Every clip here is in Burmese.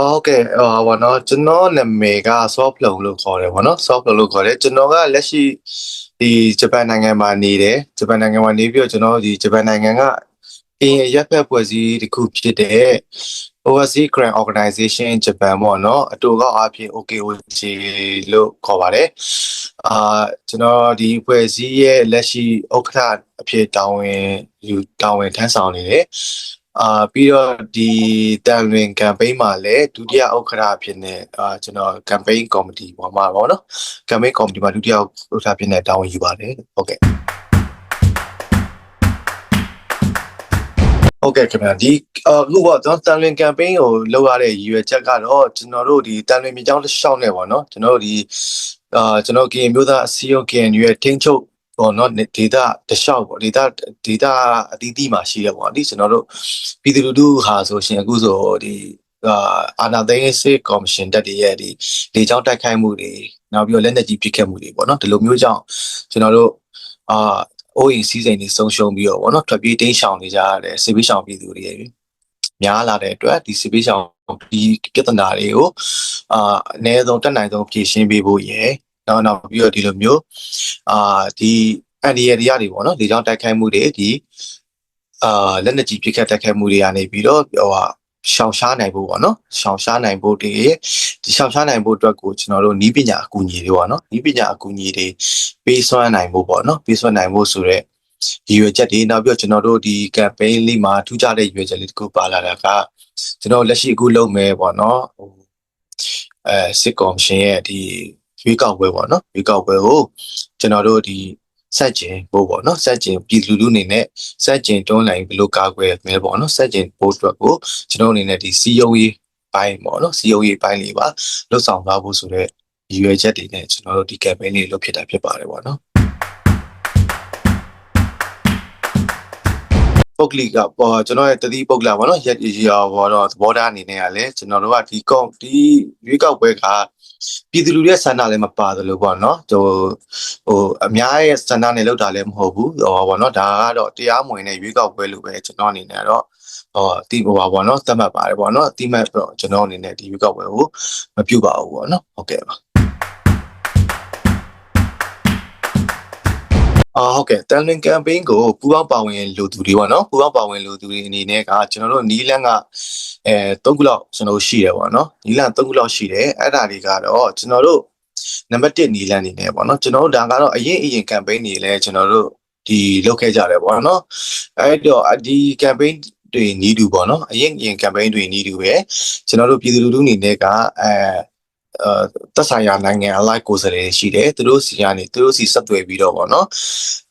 အော်ဟုတ်ကဲ့ဟောဘောနော်ကျွန်တော်နာမည်က soft plum လို့ခေါ်တယ်ဘောနော် soft plum လို့ခေါ်တယ်ကျွန်တော်ကလက်ရှိဒီဂျပန်နိုင်ငံမှာနေတယ်ဂျပန်နိုင်ငံမှာနေပြီးတော့ကျွန်တော်ဒီဂျပန်နိုင်ငံကအင်းရက်ဖက်ဖွဲ့စည်းတစ်ခုဖြစ်တဲ့ Overseas Grant Organization Japan ပေါ့နော်အတူကောက်အဖြစ် OKOG လို့ခေါ်ပါတယ်အာကျွန်တော်ဒီဖွဲ့စည်းရဲ့လက်ရှိဥက္ကဋ္ဌအဖြစ်တာဝန်ယူတာဝန်ထမ်းဆောင်နေတယ် အာပြီးတော့ဒီတန်လွင် campaign မှာလည်းဒုတိယဥက္ကဋ္ဌအဖြစ်နဲ့အာကျွန်တော် campaign committee ပေါ်မှာပေါ့နော် campaign committee မှာဒုတိယဥက္ကဋ္ဌအဖြစ်နဲ့တာဝန်ယူပါတယ်ဟုတ်ကဲ့ဟုတ်ကဲ့ခင်ဗျာဒီအခုပေါ့ကျွန်တော်တန်လွင် campaign ကိုလုပ်ရတဲ့ရည်ရွယ်ချက်ကတော့ကျွန်တော်တို့ဒီတန်လွင်မြေကြောင်းတစ်လျှောက်နဲ့ပေါ့နော်ကျွန်တော်တို့ဒီအာကျွန်တော်ကရင်မျိုးသားအစည်းအရုံး KNU ရဲ့ထိန်းချုပ် ပေါ့နော်ဒေတာတလျှောက်ပေါ့ဒေတာဒေတာအသီးသီးမှာရှိရပေါ့ဒီကျွန်တော်တို့ပြည်သူလူထုဟာဆိုရှင်အခုဆိုဒီအာအာနာသိန်းစစ်ကော်မရှင်တက်တည်းရဲ့ဒီလေကြောင်းတိုက်ခိုက်မှုတွေနောက်ပြီးတော့လက်နက်ကြီးပစ်ခတ်မှုတွေပေါ့နော်ဒီလိုမျိုးကြောင့်ကျွန်တော်တို့အာအိုးရင်စီးစိမ်တွေဆုံးရှုံးပြီးတော့ပေါ့နော်ထွက်ပြေးတိမ်းရှောင်နေကြရတဲ့စစ်ပေးရှောင်ပြည်သူတွေများလာတဲ့အတွက်ဒီစစ်ပေးရှောင်ဒီပြဿနာတွေကိုအာအနည်းဆုံးတက်နိုင်ဆုံးဖြေရှင်းပေးဖို့ရယ် နောက်နောက်ပြီးတော့ဒီလိုမျိုးအာဒီအန်ဒီရတွေရတွေပေါ့နော်လေကြောင်းတိုက်ခိုက်မှုတွေဒီအာလက်နက်ကြီးပစ်ခတ်တိုက်ခိုက်မှုတွေကနေပြီးတော့ဟိုဟာရှောင်ရှားနိုင်ဖို့ပေါ့နော်ရှောင်ရှားနိုင်ဖို့ဒီဒီရှောင်ရှားနိုင်ဖို့အတွက်ကိုကျွန်တော်တို့နီးပညာအကူအညီတွေပေါ့နော်နီးပညာအကူအညီတွေပေးစွမ်းနိုင်ဖို့ပေါ့နော်ပေးစွမ်းနိုင်ဖို့ဆိုတော့ရည်ရွယ်ချက်တွေနောက်ပြီးတော့ကျွန်တော်တို့ဒီ campaign လေးမှာထူးခြားတဲ့ရည်ရွယ်ချက်လေးတစ်ခုပါလာတာကကျွန်တော်လက်ရှိအခုလုပ်မယ်ပေါ့နော်ဟိုအဲစစ်ကော်မရှင်ရဲ့ဒီ ရွေးကောက်ပွဲပေါ့နော်ရွေးကောက်ပွဲကိုကျွန်တော်တို့ဒီစက်ကျင်ဖို့ပေါ့နော်စက်ကျင်ပြည်လူလူအနေနဲ့စက်ကျင်တွန်းလှန်ဘယ်လိုကာကွယ်မဲပေါ့နော်စက်ကျင်ဖို့အတွက်ကိုကျွန်တော်အနေနဲ့ဒီစီယုံရေးပိုင်းပေါ့နော်စီယုံရေးပိုင်းလေးပါလှုပ်ဆောင်သွားဖို့ဆိုတော့ရည်ရွယ်ချက်တွေနဲ့ကျွန်တော်တို့ဒီ campaign လေးလုပ်ဖြစ်တာဖြစ်ပါတယ်ပေါ့နော် ပုတ်ကလီကပေါ်ကျွန်တော်ရဲ့တတိပုတ်ကလာပေါ့နော်ရက်ရောဘောတော့သဘောထားအနေနဲ့ကလည်းကျွန်တော်တို့ကဒီကောဒီရွေးကောက်ပွဲကပြည်သူလူထုရဲ့ဆန္ဒလည်းမပါသလိုပေါ့နော်ဟိုဟိုအများရဲ့ဆန္ဒနဲ့လောက်တာလည်းမဟုတ်ဘူးဟောပေါ့နော်ဒါကတော့တရားမဝင်တဲ့ရွေးကောက်ပွဲလို့ပဲကျွန်တော်အနေနဲ့တော့ဟောတီးဟိုပါပေါ့နော်သတ်မှတ်ပါတယ်ပေါ့နော်တီးမှတ်တော့ကျွန်တော်အနေနဲ့ဒီရွေးကောက်ပွဲကိုမပြုတ်ပါဘူးပေါ့နော်ဟုတ်ကဲ့ပါ အာဟုတ်ကဲ့တန်လင် campaign ကိုပူပေါင်းပါဝင်လူသူတွေပေါ့နော်ပူပေါင်းပါဝင်လူသူတွေအနေနဲ့ကကျွန်တော်တို့နီးလန်းကအဲ၃ခုလောက်ကျွန်တော်ရှိတယ်ပေါ့နော်နီးလန်း၃ခုလောက်ရှိတယ်အဲ့ဒါတွေကတော့ကျွန်တော်တို့နံပါတ်1နီးလန်းနေနေပေါ့နော်ကျွန်တော်တို့ဒါကတော့အရင်အရင် campaign တွေလည်းကျွန်တော်တို့ဒီလုပ်ခဲ့ကြတယ်ပေါ့နော်အဲ့တော့ဒီ campaign တွေနီးတူပေါ့နော်အရင်အရင် campaign တွေနီးတူပဲကျွန်တော်တို့ပြည်သူလူထုအနေနဲ့ကအဲအဲ သက်ဆိုင်ရာနိုင်ငံအလိုက်ကိုယ်စားလှယ်ရှိတယ်သူတို့စီကနေသူတို့စီဆက်သွယ်ပြီးတော့ဗောနော်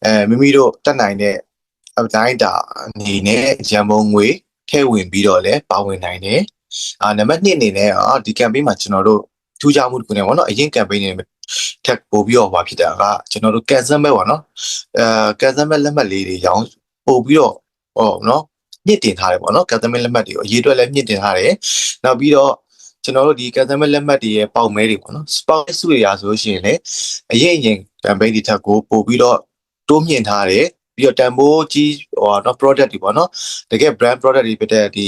အဲမိမိတို့တက်နိုင်တဲ့အတိုင်းတာအနေနဲ့ရန်ပုံငွေထည့်ဝင်ပြီးတော့လည်းပါဝင်နိုင်တယ်အာနံပါတ်2အနေနဲ့အာဒီ campaign မှာကျွန်တော်တို့ထူးခြားမှုတစ်ခုနဲ့ဗောနော်အရင် campaign တွေထက်ပို့ပြီးတော့ပါဖြစ်တာကကျွန်တော်တို့ cancel မဲ့ဗောနော်အဲ cancel မဲ့လက်မှတ်လေးတွေရောင်းပို့ပြီးတော့ဟောနော်မြင့်တင်ထားတယ်ဗောနော် cancel မဲ့လက်မှတ်တွေကိုအရေးအတွက်လည်းမြင့်တင်ထားတယ်နောက်ပြီးတော့ ကျွန်တော်တို့ဒီ customer လက်မှတ်တွေရဲ့ပေါက်မဲတွေပေါ့နော် spot စုရရာဆိုလို့ရှိရင်လည်းအရင်အရင် campaign တွေထက်ကိုပို့ပြီးတော့တိုးမြင့်ထားတယ်ပြီးတော့တန်ဖိုးကြီးဟိုနော် product တွေပေါ့နော်တကယ် brand product တွေဖြစ်တဲ့ဒီ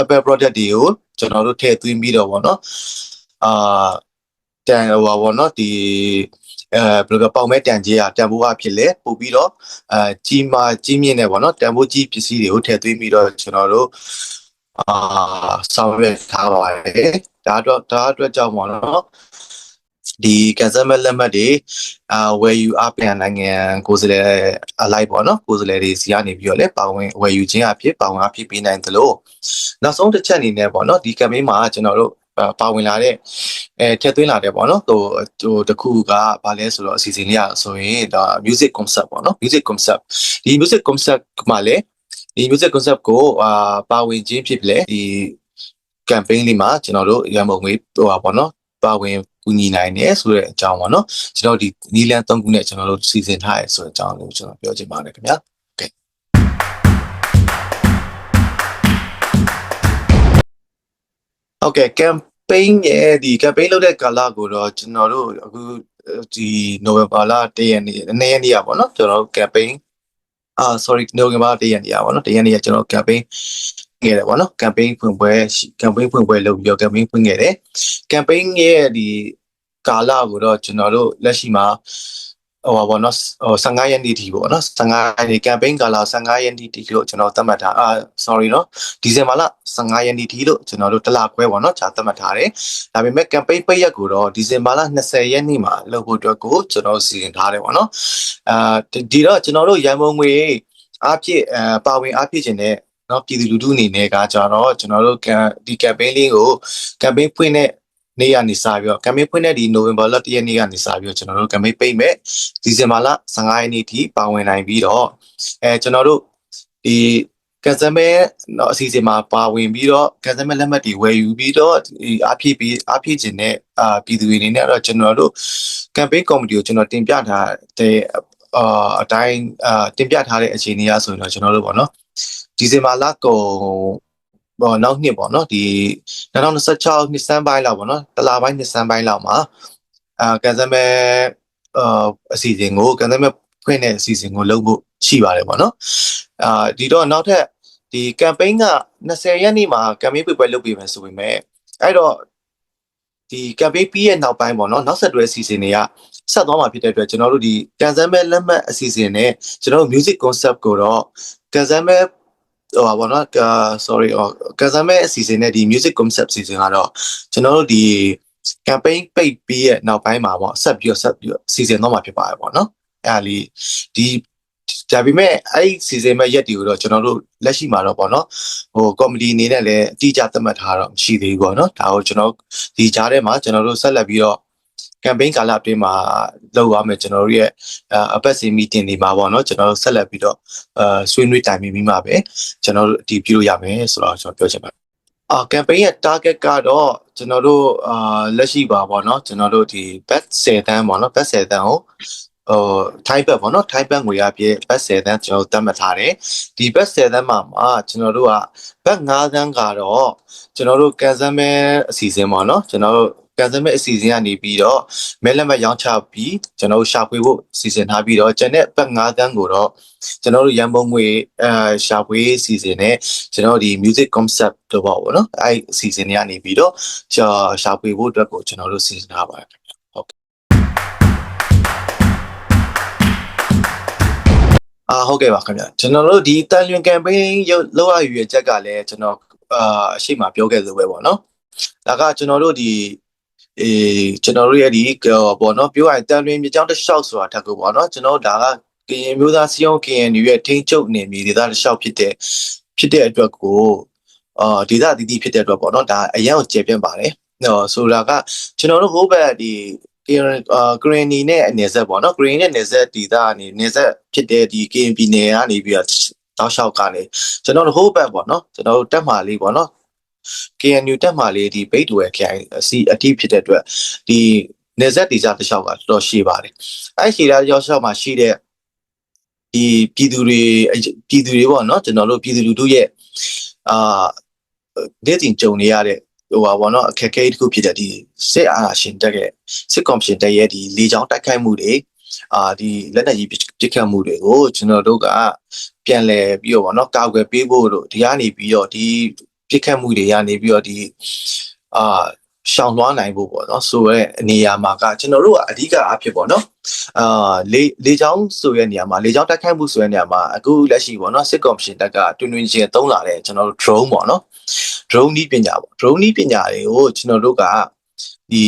Apple product တွေကိုကျွန်တော်တို့ထည့်သွင်းပြီးတော့ပေါ့နော်အာတန်ဟိုပါပေါ့နော်ဒီအဲဘယ်လိုပေါက်မဲတန်ကြီးอ่ะတန်ဖိုးအဖြစ်လဲပို့ပြီးတော့အဲကြီးမာကြီးမြင့်နေပေါ့နော်တန်ဖိုးကြီးပစ္စည်းတွေကိုထည့်သွင်းပြီးတော့ကျွန်တော်တို့ အာဆောင်ရွက်ထားပါတယ်ဒါတော့ဒါအတွက်ကြောင့်ပေါ့နော်ဒီ cancel မဲ့လက်မှတ်တွေအာ where you are ပြန်နိုင်ငံကိုယ်စားလှယ်အလိုက်ပေါ့နော်ကိုယ်စားလှယ်တွေစီကနေပြီးတော့လည်းပါဝင် where you ချင်းအဖြစ်ပါဝင်အဖြစ်ပေးနိုင်သလိုနောက်ဆုံးတစ်ချက်အနေနဲ့ပေါ့နော်ဒီ campaign မှာကျွန်တော်တို့ပါဝင်လာတဲ့အဲထည့်သွင်းလာတဲ့ပေါ့နော်ဟိုဟိုတခုကဘာလဲဆိုတော့အစီအစဉ်လေးอ่ะဆိုရင်ဒါ music concept ပေါ့နော် music concept ဒီ music concept မှာလည်း ဒီ music concept ကိုအာပါဝင်ခြင်းဖြစ်လေဒီ campaign လေးမှာကျွန်တော်တို့ရန်ပုံငွေဟိုပါပေါ့နော်ပါဝင်ကူညီနိုင်တယ်ဆိုတဲ့အကြောင်းပေါ့နော်ကျွန်တော်ဒီနီလန်၃ခုနဲ့ကျွန်တော်တို့စီစဉ်ထားရဆိုတဲ့အကြောင်းလေးကိုကျွန်တော်ပြောချင်ပါတယ်ခင်ဗျာဟုတ်ကဲ့ campaign ရဲ့ဒီ campaign လုပ်တဲ့ကာလကိုတော့ကျွန်တော်တို့အခုဒီ November လ1ရက်နေ့2ရက်နေ့อ่ะပေါ့နော်ကျွန်တော်တို့ campaign အာ sorry နိုဝင်ဘာ1ရက်နေ့อ่ะပေါ့နော်1ရက်နေ့ကကျွန်တော် campaign ခဲ့တယ်ပေါ့နော် campaign ဖွင့်ပွဲ campaign ဖွင့်ပွဲလုပ်ပြီးတော့ campaign ဖွင့်ခဲ့တယ် campaign ရဲ့ဒီကာလကိုတော့ကျွန်တော်တို့လက်ရှိမှာ ဟိုပါပေါ့နော်ဟို15ရက်နေ့ထိပေါ့နော်15ရက်နေ့ campaign ကာလ15ရက်နေ့ထိလို့ကျွန်တော်သတ်မှတ်ထားအာ sorry နော်ဒီဇင်ဘာလ15ရက်နေ့ထိလို့ကျွန်တော်တို့တစ်လခွဲပေါ့နော်ဂျာသတ်မှတ်ထားတယ်ဒါပေမဲ့ campaign ပိတ်ရက်ကိုတော့ဒီဇင်ဘာလ20ရက်နေ့မှာလုပ်ဖို့အတွက်ကိုကျွန်တော်စီစဉ်ထားတယ်ပေါ့နော်အာဒီတော့ကျွန်တော်တို့ရန်ပုံငွေအားဖြင့်အဲပါဝင်အားဖြင့်ခြင်းနဲ့နော်ပြည်သူလူထုအနေနဲ့ကကြတော့ကျွန်တော်တို့ဒီ campaign လေးကို campaign ဖွင့်တဲ့ နေ့ကနေစပြီးတော့ campaign ဖွင့်တဲ့ဒီ November လ1ရက်နေ့ကနေစပြီးတော့ကျွန်တော်တို့ campaign ပိတ်မဲ့ December လ15ရက်နေ့ထိပါဝင်နိုင်ပြီးတော့အဲကျွန်တော်တို့ဒီကန်ဆယ်မဲ့တော့အစီအစဉ်မှာပါဝင်ပြီးတော့ကန်ဆယ်မဲ့လက်မှတ်တွေဝယ်ယူပြီးတော့ဒီအပြည့်ပြီးအပြည့်ခြင်းနဲ့အာပြည်သူတွေအနေနဲ့တော့ကျွန်တော်တို့ campaign committee ကိုကျွန်တော်တင်ပြထားတဲ့အာအတိုင်းအာတင်ပြထားတဲ့အခြေအနေအရဆိုရင်တော့ကျွန်တော်တို့ပေါ့နော်ဒီဇင်ဘာလကုန် ပေါ့နောက်နှစ်ပေါ့နော်ဒီ2026နှစ်စမ်းပိုင်းလောက်ပေါ့နော်တလပိုင်းနှစ်စမ်းပိုင်းလောက်မှာအာကန်ဆယ်မဲအာအစီအစဉ်ကိုကန်ဆယ်မဲဖွင့်တဲ့အစီအစဉ်ကိုလုပ်ဖို့ရှိပါတယ်ပေါ့နော်အာဒီတော့နောက်ထပ်ဒီ campaign က20ရက်နေ့မှာ campaign ပြပွဲလုပ်ပြီးမယ်ဆိုပေမဲ့အဲ့တော့ဒီ campaign ပြီးရဲ့နောက်ပိုင်းပေါ့နော်နောက်ဆက်တွဲအစီအစဉ်တွေကဆက်သွားမှာဖြစ်တဲ့အတွက်ကျွန်တော်တို့ဒီကန်ဆယ်မဲလက်မှတ်အစီအစဉ်နဲ့ကျွန်တော်တို့ music concept ကိုတော့ကန်ဆယ်မဲ ဟိုပါဘောနော်အာ sorry ဟိုကန်ဆယ်မဲအစီအစဉ်နဲ့ဒီ music concept အစီအစဉ်ကတော့ကျွန်တော်တို့ဒီ campaign ပိတ်ပြီးရဲ့နောက်ပိုင်းမှာပေါ့ဆက်ပြီးတော့ဆက်ပြီးတော့စီစဉ်တော့မှာဖြစ်ပါတယ်ပေါ့နော်အဲ့ဒါလေးဒီဒါပေမဲ့အဲ့ဒီစီစဉ်မဲ့ရက်တွေကိုတော့ကျွန်တော်တို့လက်ရှိမှာတော့ပေါ့နော်ဟိုကော်မတီအနေနဲ့လည်းအတိအကျသတ်မှတ်ထားတော့မရှိသေးဘူးပေါ့နော်ဒါကိုကျွန်တော်ဒီကြားထဲမှာကျွန်တော်တို့ဆက်လက်ပြီးတော့ campaign ကာလအတွင်းမှာလုပ်ရမယ်ကျွန်တော်တို့ရဲ့အပတ်စဉ် meeting တွေမှာပေါ့နော်ကျွန်တော်တို့ဆက်လက်ပြီးတော့အဲဆွေးနွေးတိုင်ပင်ပြီးမှပဲကျွန်တော်တို့အတည်ပြုလို့ရမယ်ဆိုတော့ကျွန်တော်ပြောချင်ပါတယ်အာ campaign ရဲ့ target ကတော့ကျွန်တော်တို့အာလက်ရှိပါပေါ့နော်ကျွန်တော်တို့ဒီ bat 10တန်းပေါ့နော် bat 10တန်းကိုဟိုထိုင်းဘက်ပေါ့နော်ထိုင်းဘက်ငွေအပြည့်ဘတ်10တန်းကျွန်တော်တို့သတ်မှတ်ထားတယ်ဒီဘတ်10တန်းမှာမှာကျွန်တော်တို့ကဘတ်9တန်းကတော့ကျွန်တော်တို့ကန်ဆယ်မဲအစီအစဉ်ပေါ့နော်ကျွန်တော်တို့ ကန်ဆယ်မဲအစီအစဉ်ကနေပြီးတော့မဲလက်မှတ်ရောင်းချပြီးကျွန်တော်တို့ရှာဖွေဖို့စီစဉ်ထားပြီးတော့ကျန်တဲ့ဘတ်9တန်းကိုတော့ကျွန်တော်တို့ရန်ပုံငွေအဲရှာဖွေစီစဉ်နဲ့ကျွန်တော်တို့ဒီ music concept တော့ပေါ့နော်အဲအစီအစဉ်တွေကနေပြီးတော့ရှာရှာဖွေဖို့အတွက်ကိုကျွန်တော်တို့စီစဉ်ထားပါတယ်အာဟုတ်ကဲ့ပါခင်ဗျာကျွန်တော်တို့ဒီတန်လွင် campaign ရုပ်လောက်ရရွေချက်ကလည်းကျွန်တော်အာအရှိမပြောခဲ့သလိုပဲပေါ့နော်ဒါကကျွန်တော်တို့ဒီ အေးကျွန်တော်တို့ရဲ့ဒီပေါ့နော်ပြောရရင်တန်လွင်မြေကြောင်းတစ်လျှောက်ဆိုတာထက်ကိုပေါ့နော်ကျွန်တော်တို့ဒါကကရင်မျိုးသားစီယုံကရင်ရဲ့ထိန်းချုပ်နေမြေဒေသတစ်လျှောက်ဖြစ်တဲ့ဖြစ်တဲ့အတွက်ကိုအာဒေသအသီးသီးဖြစ်တဲ့အတွက်ပေါ့နော်ဒါအရင်ကိုကျေပြန့်ပါတယ်နော်ဆိုတာကကျွန်တော်တို့ဟိုဘက်ဒီကရင်အာဂရင်းနီနဲ့အနေဆက်ပေါ့နော်ဂရင်းနဲ့နေဆက်ဒီသားအနေနေဆက်ဖြစ်တဲ့ဒီ KNP နယ်ကနေပြီးတော့တောက်လျှောက်ကနေကျွန်တော်တို့ဟိုဘက်ပေါ့နော်ကျွန်တော်တို့တက်မှာလေးပေါ့နော် KNU တက်မှာလေးဒီဘိတ်တူရဲ့ခိုင်အစီအတိဖြစ်တဲ့အတွက်ဒီနေဆက်ဒီစားတစ်လျှောက်ကတော်တော်ရှိပါတယ်အဲ့ရှိတာရောက်လျှောက်မှာရှိတဲ့ဒီပြည်သူတွေပြည်သူတွေပေါ့နော်ကျွန်တော်တို့ပြည်သူလူထုရဲ့အာဒေတင်ကြုံနေရတဲ့ဟိုပါဘောနော်အခက်အခဲတစ်ခုဖြစ်တဲ့ဒီစစ်အာဏာရှင်တက်ရဲ့စစ်ကော်မရှင်တက်ရဲ့ဒီလေကြောင်းတိုက်ခိုက်မှုတွေအာဒီလက်နက်ကြီးပစ်ခတ်မှုတွေကိုကျွန်တော်တို့ကပြန်လည်ပြီးတော့ဗောနော်ကာကွယ်ပေးဖို့တို့ဒီကနေပြီးတော့ဒီ ပစ်ခတ်မှုတွေကနေပြီးတော့ဒီအာရှောင်လွှားနိုင်ဖို့ပေါ့နော်ဆိုရဲအနေရာမှာကကျွန်တော်တို့ကအဓိကအဖြစ်ပေါ့နော်အာလေလေချောင်းဆိုရဲနေရာမှာလေချောင်းတိုက်ခိုက်မှုဆိုရဲနေရာမှာအခုလက်ရှိပေါ့နော်စစ်ကော်မရှင်တက်ကတွင်တွင်ချင်းသုံးလာတဲ့ကျွန်တော်တို့ drone ပေါ့နော် drone နီးပညာပေါ့ drone နီးပညာတွေကိုကျွန်တော်တို့ကဒီ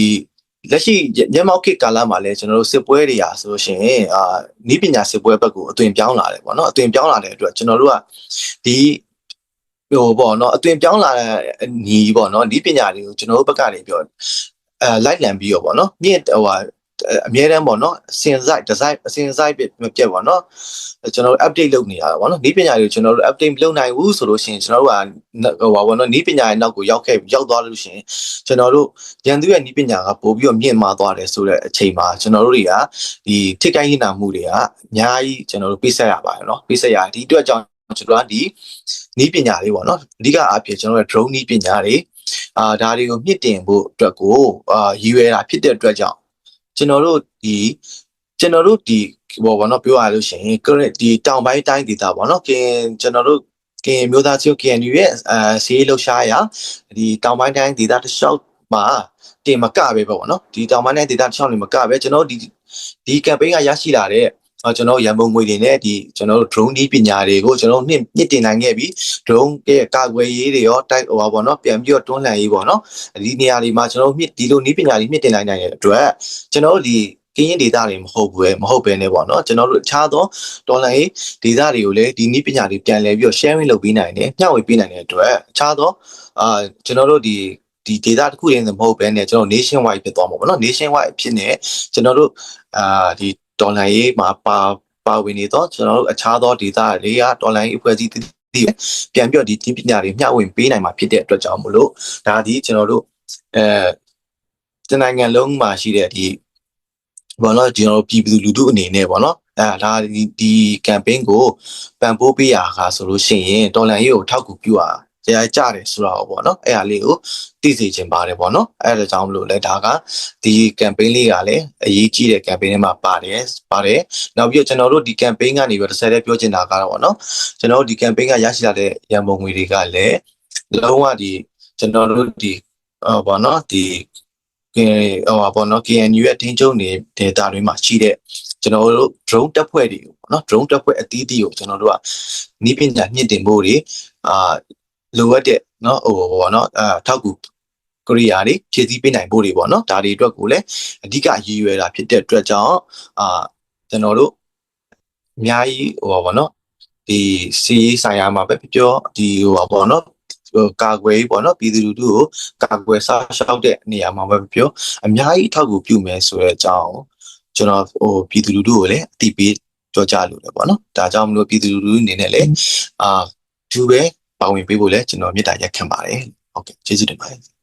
လက်ရှိညမောက်ခေတ်ကာလမှာလည်းကျွန်တော်တို့စစ်ပွဲတွေရာဆိုလို့ရှိရင်အာနီးပညာစစ်ပွဲဘက်ကိုအသွင်ပြောင်းလာတယ်ပေါ့နော်အသွင်ပြောင်းလာတဲ့အတွက်ကျွန်တော်တို့ကဒီ ဟိုပေါ့နော်အသွင်ပြောင်းလာတဲ့ညီပေါ့နော်နီးပညာတွေကိုကျွန်တော်တို့ဘက်ကနေပြောအဲလိုက်လံပြီးတော့ပေါ့နော်မြင့်ဟိုဟာအမြဲတမ်းပေါ့နော်စင်ဆိုင်ဒီဇိုင်းအစင်ဆိုင်မပြတ်ပေါ့နော်ကျွန်တော်တို့ update လုပ်နေရတာပေါ့နော်နီးပညာတွေကိုကျွန်တော်တို့ update မလုပ်နိုင်ဘူးဆိုလို့ရှိရင်ကျွန်တော်တို့ကဟိုပါပေါ့နော်နီးပညာရဲ့နောက်ကိုရောက်ခဲ့ရောက်သွားလို့ရှိရင်ကျွန်တော်တို့ရန်သူရဲ့နီးပညာကပို့ပြီးတော့မြင့်မာသွားတယ်ဆိုတဲ့အချိန်မှာကျွန်တော်တို့တွေကဒီထိခိုက်ဟိနာမှုတွေကအများကြီးကျွန်တော်တို့ပြဆက်ရပါတယ်နော်ပြဆက်ရဒီအတွက်ကြောင့် ကျွန်တော်ကဒီနီးပညာတွေပေါ့နော်အဓိကအားဖြင့်ကျွန်တော်တို့ drone နီးပညာတွေအာဒါတွေကိုမြင့်တင်ဖို့အတွက်ကိုအာရည်ရွယ်တာဖြစ်တဲ့အတွက်ကြောင့်ကျွန်တော်တို့ဒီကျွန်တော်တို့ဒီဘောပေါ့နော်ပြောရလို့ရှိရင်ဒီတောင်ပိုင်းတိုင်းဒေသပေါ့နော်ကင်ကျွန်တော်တို့ကရင်မျိုးသားချင်း KNU ရဲ့အဲစီးရေးလှုပ်ရှားရာဒီတောင်ပိုင်းတိုင်းဒေသတစ်လျှောက်မှာတင်မကပဲပေါ့နော်ဒီတောင်ပိုင်းတိုင်းဒေသတစ်လျှောက်နေမကပဲကျွန်တော်ဒီဒီ campaign ကရရှိလာတဲ့အော် ကျွန်တော်ရန်ပုံငွေတွေနဲ့ဒီကျွန်တော်တို့ drone ဒီပညာတွေကိုကျွန်တော်နှစ်နှစ်တင်နိုင်ခဲ့ပြီး drone ရဲ့ကာကွယ်ရေးတွေရောတိုက်ဟိုပါပေါ့နော်ပြန်ပြီးတော့တွန်းလှန်ရေးပေါ့နော်ဒီနေရာတွေမှာကျွန်တော်တို့မြစ်ဒီလိုနီးပညာတွေမြင့်တင်နိုင်တဲ့အတွက်ကျွန်တော်တို့ဒီကရင်ဒေတာတွေမဟုတ်ဘူးပဲမဟုတ်ပဲねပေါ့နော်ကျွန်တော်တို့အခြားသောဒေါ်လာရေးဒေတာတွေကိုလည်းဒီနီးပညာတွေပြန်လဲပြီးတော့ sharing လုပ်ပေးနိုင်တယ်မျှဝေပေးနိုင်တဲ့အတွက်အခြားသောအာကျွန်တော်တို့ဒီဒီ data တစ်ခုရင်းမဟုတ်ဘဲနဲ့ကျွန်တော် nation wide ဖြစ်သွားမှာပေါ့နော် nation wide ဖြစ်နေကျွန်တော်တို့အာဒီ ဒေါ်လာရေးမှာပါပါဝင်နေတော့ကျွန်တော်တို့အခြားသော data တွေကဒေါ်လာရေးအဖွဲ့အစည်းတည်ပြန်ပြီးတော့ဒီပညာတွေမျှဝေပေးနိုင်မှာဖြစ်တဲ့အတွက်ကြောင့်မလို့ဒါဒီကျွန်တော်တို့အဲတနိုင်ငံလုံးမှာရှိတဲ့ဒီဘောနော်ကျွန်တော်တို့ပြည်သူလူထုအနေနဲ့ပေါ့နော်အဲဒါဒီဒီ campaign ကိုပံ့ပိုးပေးရခါဆိုလို့ရှိရင်ဒေါ်လာရေးကိုထောက်ကူပြုရတ ရားကြတယ်ဆိုတော့ပေါ့နော်အဲ့ဟာလေးကိုသိစေချင်ပါတယ်ပေါ့နော်အဲ့ဒါကြောင့်မလို့လဲဒါကဒီ campaign လေးကလည်းအရေးကြီးတဲ့ campaign တွေမှာပါတယ်ပါတယ်နောက်ပြီးတော့ကျွန်တော်တို့ဒီ campaign ကနေပြီးတော့တစ်ဆက်တည်းပြောချင်တာကတော့ပေါ့နော်ကျွန်တော်တို့ဒီ campaign ကရရှိလာတဲ့ရန်ပုံငွေတွေကလည်းလုံးဝဒီကျွန်တော်တို့ဒီဟောပေါ့နော်ဒီကဲဟောပါပေါ့နော် KNU ရဲ့တင်းကျုံနေ data တွေမှာရှိတဲ့ကျွန်တော်တို့ drone တက်ဖွဲ့တွေကိုပေါ့နော် drone တက်ဖွဲ့အသီးသီးကိုကျွန်တော်တို့ကနီးပညာမြင့်တင်ဖို့တွေအာ လိုအပ်တဲ့နော်ဟိုပေါ့နော်အာထောက်ကူကိုရီးယားတွေဖြည့်ဆည်းပေးနိုင်ဖို့တွေပေါ့နော်ဒါတွေအတွက်ကိုလည်းအဓိကရည်ရွယ်တာဖြစ်တဲ့အတွက်ကြောင့်အာကျွန်တော်တို့အများကြီးဟိုပါပေါ့နော်ဒီစီးဆိုင်ရာမှာပဲပြောဒီဟိုပါပေါ့နော်ဟိုကာကွယ်ရေးပေါ့နော်ပြည်သူလူထုကိုကာကွယ်စားရှောက်တဲ့နေရာမှာပဲပြောအများကြီးအထောက်အကူပြုမယ်ဆိုတဲ့အကြောင်းကိုကျွန်တော်ဟိုပြည်သူလူထုကိုလည်းအတိပေးကြောကြလို့လည်းပေါ့နော်ဒါကြောင့်မလို့ပြည်သူလူထုအနေနဲ့လည်းအာသူပဲ ပါဝင်ပေးဖို့လည်းကျွန်တော်မေတ္တာရက်ခံပါတယ်ဟုတ်ကဲ့ကျေးဇူးတင်ပါတယ်